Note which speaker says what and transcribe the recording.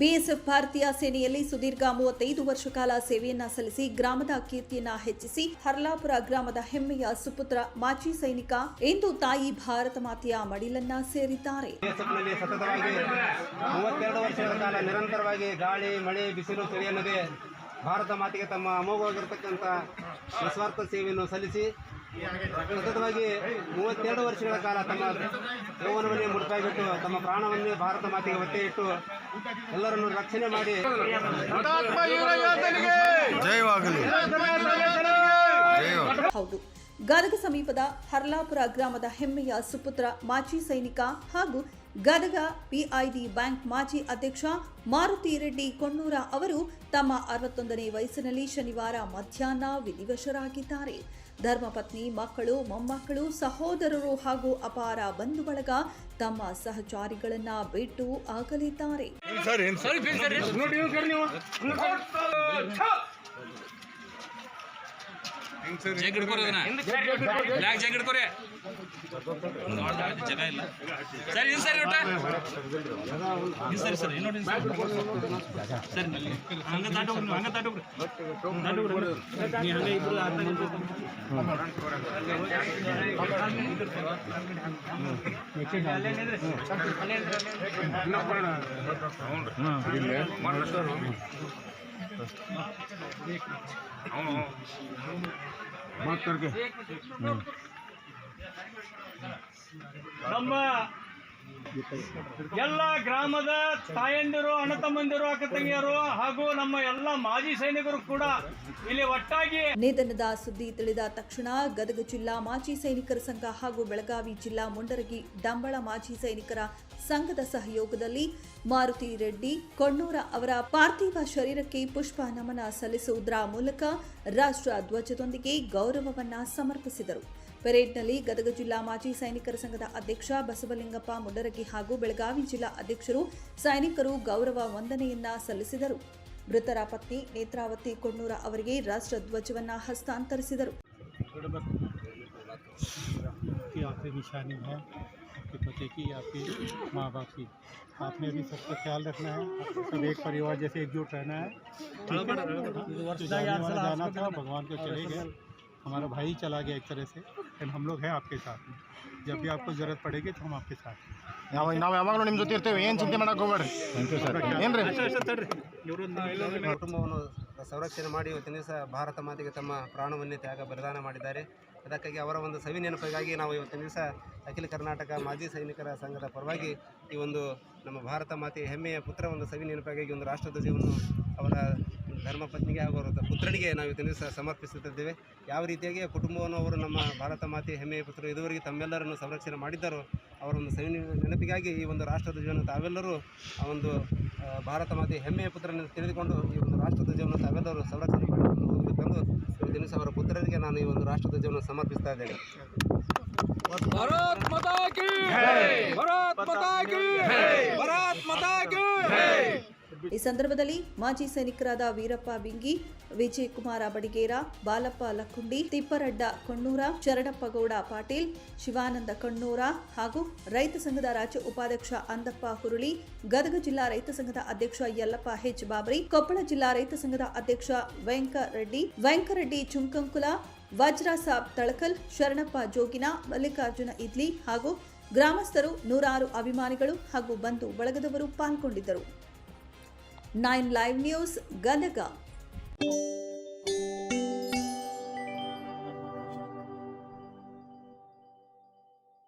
Speaker 1: BSF ಭಾರತೀಯ ಸೇನೆಯಲ್ಲಿ ಸುದೀರ್ಘ ಮೂವತ್ತೈದು ವರ್ಷ ಕಾಲ ಸೇವೆಯನ್ನ ಸಲ್ಲಿಸಿ ಗ್ರಾಮದ ಕೀರ್ತಿಯನ್ನ ಹೆಚ್ಚಿಸಿ ಹರ್ಲಾಪುರ ಗ್ರಾಮದ ಹೆಮ್ಮೆಯ ಸುಪುತ್ರ ಮಾಜಿ ಸೈನಿಕ ಎಂದು ತಾಯಿ ಭಾರತ ಮಾತೆಯ ಮಡಿಲನ್ನ ಸೇರಿದ್ದಾರೆ.
Speaker 2: ನಿರಂತರವಾಗಿ ಗಾಳಿ, ಮಳೆ, ಬಿಸಿಲು ಭಾರತ ಮಾತೆಗೆ ತಮ್ಮ ಅಮೋಘವಾಗಿರ್ತಕ್ಕಂಥ ನಿಸ್ವಾರ್ಥ ಸೇವೆಯನ್ನು ಸಲ್ಲಿಸಿ ಸತತವಾಗಿ ಮೂವತ್ತೆರಡು ವರ್ಷಗಳ ಕಾಲ ತಮ್ಮ ಯೌವನವನ್ನೇ ಮುಡುಪಾಗಿಟ್ಟು ತಮ್ಮ ಪ್ರಾಣವನ್ನೇ ಭಾರತ ಮಾತಿಗೆ ಒತ್ತೆ ಇಟ್ಟು ಎಲ್ಲರನ್ನು ರಕ್ಷಣೆ ಮಾಡಿ
Speaker 1: ಹೌದು. ಗದಗ ಸಮೀಪದ ಹರ್ಲಾಪುರ ಗ್ರಾಮದ ಹೆಮ್ಮೆಯ ಸುಪುತ್ರ ಮಾಜಿ ಸೈನಿಕ ಹಾಗೂ ಗದಗ ಪಿಐಡಿ ಬ್ಯಾಂಕ್ ಮಾಜಿ ಅಧ್ಯಕ್ಷ ಮಾರುತಿ ರೆಡ್ಡಿ ಕೊಣ್ಣೂರ ಅವರು ತಮ್ಮ ಅರವತ್ತೊಂದನೇ ವಯಸ್ಸಿನಲ್ಲಿ ಶನಿವಾರ ಮಧ್ಯಾಹ್ನ ವಿಧಿವಶರಾಗಿದ್ದಾರೆ. ಧರ್ಮಪತ್ನಿ ಮಕ್ಕಳು ಮೊಮ್ಮಕ್ಕಳು ಸಹೋದರರು ಹಾಗೂ ಅಪಾರ ಬಂಧು ಬಳಗ ತಮ್ಮ ಸಹಚಾರಿಗಳನ್ನ ಬಿಟ್ಟು ಆಗಲಿದ್ದಾರೆ.
Speaker 3: ಜಗ್ ಹಿಡ್ಕೊರಿ ಅದನ್ನ ಬ್ಲ್ಯಾಕ್ ಜಗ್ ಹಿಡ್ಕೊರಿ ಜಾಗ ಇಲ್ಲ. ಸರಿ ಇನ್ ಸರಿ ಊಟ ಇನ್ ಸರಿ ಸರ್ ಇನ್ನೊಂದು ಸರಿ. ಹಂಗ ತಾಟೋಗ್ರಿ ಹಂಗ ತಾಟೋಗ್ರಿ ತಾಟೋಗ್ರಿ ನೀ ಹಂಗ ಇಬ್ರು ಅರ್ಥ
Speaker 4: ನಮ್ಮ ಎಲ್ಲ ಗ್ರಾಮದ ತಾಯಂದಿರು, ಅಣ್ಣ ತಮ್ಮಂದಿರು, ಅಕ್ಕ ತಂಗಿಯರು ಹಾಗೂ ನಮ್ಮ ಎಲ್ಲ ಮಾಜಿ ಸೈನಿಕರು ಕೂಡ ಇಲ್ಲಿ ಒಟ್ಟಾಗಿ
Speaker 1: ನಿಧನದ ಸುದ್ದಿ ತಿಳಿದ ತಕ್ಷಣ ಗದಗ ಜಿಲ್ಲಾ ಮಾಜಿ ಸೈನಿಕರ ಸಂಘ ಹಾಗೂ ಬೆಳಗಾವಿ ಜಿಲ್ಲಾ ಮುಂಡರಗಿ ಡಂಬಳ ಮಾಜಿ ಸೈನಿಕರ ಸಂಘದ ಸಹಯೋಗದಲ್ಲಿ ಮಾರುತಿ ರೆಡ್ಡಿ, ಕೊಣ್ಣೂರ ಅವರ ಪಾರ್ಥಿವ ಶರೀರಕ್ಕೆ ಪುಷ್ಪ ನಮನ ಸಲ್ಲಿಸುವುದರ ಮೂಲಕ ರಾಷ್ಟ್ರ ಧ್ವಜದೊಂದಿಗೆ ಗೌರವವನ್ನ ಸಮರ್ಪಿಸಿದರು. ಪೆರೇಡ್ನಲ್ಲಿ ಗದಗ ಜಿಲ್ಲಾ ಮಾಜಿ ಸೈನಿಕರ ಸಂಘದ ಅಧ್ಯಕ್ಷ ಬಸವಲಿಂಗಪ್ಪ ಮುಂಡರಗಿ ಹಾಗೂ ಬೆಳಗಾವಿ ಜಿಲ್ಲಾ ಅಧ್ಯಕ್ಷರು ಸೈನಿಕರು ಗೌರವ ವಂದನೆಯನ್ನ ಸಲ್ಲಿಸಿದರು ಮೃತರ ಪತ್ನಿ ನೇತ್ರಾವತಿ ಕೊಣ್ಣೂರ ಅವರಿಗೆ ರಾಷ್ಟ್ರ ಧ್ವಜವನ್ನ ಹಸ್ತಾಂತರಿಸಿದರು
Speaker 5: की आखिरी निशानी है आपके पति की आपके माँ बाप की आपने भी सबका ख्याल रखना है सब एक परिवार जैसे एकजुट रहना है तो जाने वाला जाना था भगवान को चले गए हमारा भाई चला गया एक तरह से लेकिन हम लोग हैं आपके साथ में जब भी आपको ज़रूरत पड़ेगी तो हम आपके साथ हैं
Speaker 6: ನಾವು ನಾವು ಯಾವಾಗಲೂ ನಿಮ್ಮ ಜೊತೆ ಇರ್ತೇವೆ ಏನು ಚಿಂತೆ ಮಾಡಕ್ಕೆ ಹೋಗ್ಬೇಡ್ರಿ ಏನ್ರಿ
Speaker 2: ಕುಟುಂಬವನ್ನು ಸಂರಕ್ಷಣೆ ಮಾಡಿ ಇವತ್ತಿನ ದಿವಸ ಭಾರತ ಮಾತೆಗೆ ತಮ್ಮ ಪ್ರಾಣವನ್ನೇ ತ್ಯಾಗ ಬಲಿದಾನ ಮಾಡಿದ್ದಾರೆ ಅದಕ್ಕಾಗಿ ಅವರ ಒಂದು ಸವಿ ನೆನಪಿಗಾಗಿ ನಾವು ಇವತ್ತಿನ ದಿವಸ ಅಖಿಲ ಕರ್ನಾಟಕ ಮಾಜಿ ಸೈನಿಕರ ಸಂಘದ ಪರವಾಗಿ ಈ ಒಂದು ನಮ್ಮ ಭಾರತ ಮಾತೆಯ ಹೆಮ್ಮೆಯ ಪುತ್ರ ಒಂದು ಸವಿ ನೆನಪಿಗಾಗಿ ಒಂದು ರಾಷ್ಟ್ರಧ್ವಜವನ್ನು ಅವರ ಧರ್ಮಪತ್ನಿಗೆ ಹಾಗೂ ಅವರ ಪುತ್ರನಿಗೆ ನಾವು ಇವತ್ತಿನ ದಿವಸ ಸಮರ್ಪಿಸುತ್ತಿದ್ದೇವೆ. ಯಾವ ರೀತಿಯಾಗಿ ಕುಟುಂಬವನ್ನು ಅವರು ನಮ್ಮ ಭಾರತ ಮಾತೆ ಹೆಮ್ಮೆಯ ಪುತ್ರರು ಇದುವರೆಗೆ ತಮ್ಮೆಲ್ಲರನ್ನು ಸಂರಕ್ಷಣೆ ಮಾಡಿದ್ದರು ಅವರ ಒಂದು ಸವಿ ನೆನಪಿಗಾಗಿ ಈ ಒಂದು ರಾಷ್ಟ್ರಧ್ವಜವನ್ನು ತಾವೆಲ್ಲರೂ ಆ ಒಂದು ಭಾರತ ಮಾತೆ ಹೆಮ್ಮೆಯ ಪುತ್ರನ ತಿಳಿದುಕೊಂಡು ಈ ಒಂದು ರಾಷ್ಟ್ರಧ್ವಜವನ್ನು ತಾವೆಲ್ಲರೂ ಸಂರಕ್ಷಣೆ ಮಾಡಿಕೊಂಡು ಹೋಗಬೇಕೆಂದು ಇವತ್ತಿನ ದಿವಸ ಅವರ ಪುತ್ರರಿಗೆ ನಾನು ಈ ಒಂದು ರಾಷ್ಟ್ರಧ್ವಜವನ್ನು ಸಮರ್ಪಿಸ್ತಾ ಇದ್ದೇನೆ.
Speaker 3: ಭಾರತ್ ಮಾತಾ ಕಿ ಭಾರತ್ ಮಾತಾ ಕಿ ಭಾರತ್ ಮಾತಾ ಕಿ
Speaker 1: ಈ ಸಂದರ್ಭದಲ್ಲಿ ಮಾಜಿ ಸೈನಿಕರಾದ ವೀರಪ್ಪ ಬಿಂಗಿ ವಿಜಯ್ ಕುಮಾರ ಬಡಿಗೇರ, ಬಾಲಪ್ಪ ಲಕ್ಕುಂಡಿ, ತಿಪ್ಪರಡ್ಡ ಕೊಣ್ಣೂರ, ಶರಣಪ್ಪಗೌಡ ಪಾಟೀಲ್, ಶಿವಾನಂದ ಕಣ್ಣೂರ ಹಾಗೂ ರೈತ ಸಂಘದ ರಾಜ್ಯ ಉಪಾಧ್ಯಕ್ಷ ಅಂದಪ್ಪ ಹುರುಳಿ, ಗದಗ ಜಿಲ್ಲಾ ರೈತ ಸಂಘದ ಅಧ್ಯಕ್ಷ ಯಲ್ಲಪ್ಪ ಹೆಚ್ ಬಾಬರಿ, ಕೊಪ್ಪಳ ಜಿಲ್ಲಾ ರೈತ ಸಂಘದ ಅಧ್ಯಕ್ಷ ವೆಂಕರೆಡ್ಡಿ ವೆಂಕರೆಡ್ಡಿ ಚುಂಕಂಕುಲ ವಜ್ರ ಸಾಬ್ ತಳಕಲ್, ಶರಣಪ್ಪ ಜೋಗಿನ, ಮಲ್ಲಿಕಾರ್ಜುನ ಇದ್ಲಿ ಹಾಗೂ ಗ್ರಾಮಸ್ಥರು ನೂರಾರು ಅಭಿಮಾನಿಗಳು ಹಾಗೂ ಬಂಧು ಬಳಗದವರು ಪಾಲ್ಗೊಂಡಿದ್ದರು. Nine live news Gadag